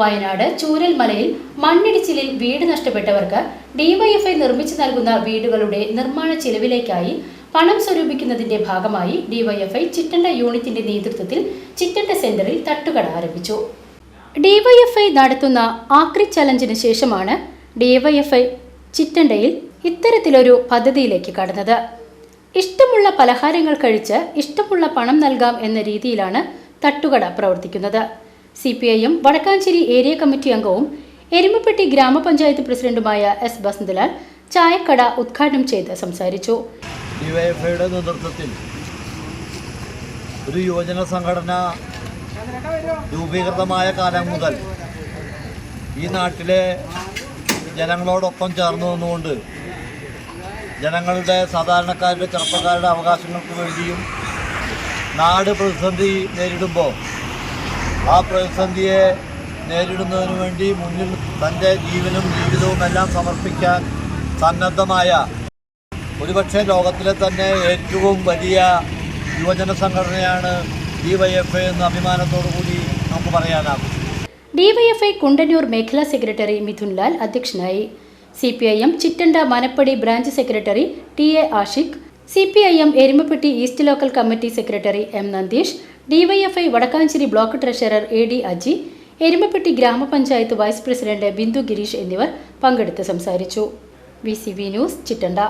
വയനാട് ചൂരൽമലയിൽ മണ്ണിടിച്ചിലിൽ വീട് നഷ്ടപ്പെട്ടവർക്ക് ഡിവൈഎഫ്ഐ നിർമ്മിച്ചു നൽകുന്ന വീടുകളുടെ നിർമ്മാണ ചിലവിലേക്കായി പണം സ്വരൂപിക്കുന്നതിന്റെ ഭാഗമായി ഡിവൈഎഫ്ഐ ചിറ്റണ്ട യൂണിറ്റിന്റെ നേതൃത്വത്തിൽ ചിറ്റണ്ട സെന്ററിൽ തട്ടുകട ആരംഭിച്ചു. ഡിവൈഎഫ്ഐ നടത്തുന്ന ആക്രി ചലഞ്ചിന് ശേഷമാണ് ഡിവൈഎഫ്ഐ ചിറ്റണ്ടയിൽ ഇത്തരത്തിലൊരു പദ്ധതിയിലേക്ക് കടന്നത്. ഇഷ്ടമുള്ള പലഹാരങ്ങൾ കഴിച്ച് ഇഷ്ടമുള്ള പണം നൽകാം എന്ന രീതിയിലാണ് തട്ടുകട പ്രവർത്തിക്കുന്നത്. C P I Vadakkancheri area committee അംഗവും എരുമപ്പെട്ടി ഗ്രാമപഞ്ചായത്ത് പ്രസിഡന്റുമായ എസ് ബസന്തലാൽ ചായക്കട ഉദ്ഘാടനം ചെയ്ത് സംസാരിച്ചു. നേതൃത്വത്തിൽ ഒരു യുവജന സംഘടന രൂപീകൃതമായ കാലം മുതൽ ഈ നാട്ടിലെ ജനങ്ങളോടൊപ്പം ചേർന്നു നിന്നുകൊണ്ട് ജനങ്ങളുടെ സാധാരണക്കാരുടെ ചെറുപ്പക്കാരുടെ അവകാശങ്ങൾക്ക് വേണ്ടിയും നാട് പ്രതിസന്ധി നേരിടുമ്പോൾ ആ പ്രതിസന്ധിയെ നേരിടുന്നതിന് വേണ്ടി മുന്നിൽ തന്റെ ജീവനും ജീവിതവും എല്ലാം സമർപ്പിക്കാൻ സന്നദ്ധമായ ഒരുപക്ഷെ ലോകത്തിലെ തന്നെ ഏറ്റവും വലിയ യുവജന സംഘടനയാണ് ഡി വൈ എഫ് എന്ന അഭിമാനത്തോടു കൂടി നമുക്ക് പറയാനാകും. ഡിവൈഎഫ്ഐ കുണ്ടന്നൂർ മേഖലാ സെക്രട്ടറി മിഥുൻലാൽ അധ്യക്ഷനായി. C P I M Chittanda Manappadi branch secretary T A Ashiq C P I M Erumapetty east local committee secretary M Nandeesh DYFI Vadakkancheri block treasurer A D Aji Erumapetty ഗ്രാമപഞ്ചായത്ത് vice president Bindu Girish എന്നിവർ പങ്കെടുത്ത് സംസാരിച്ചു. V C B news Chittanda.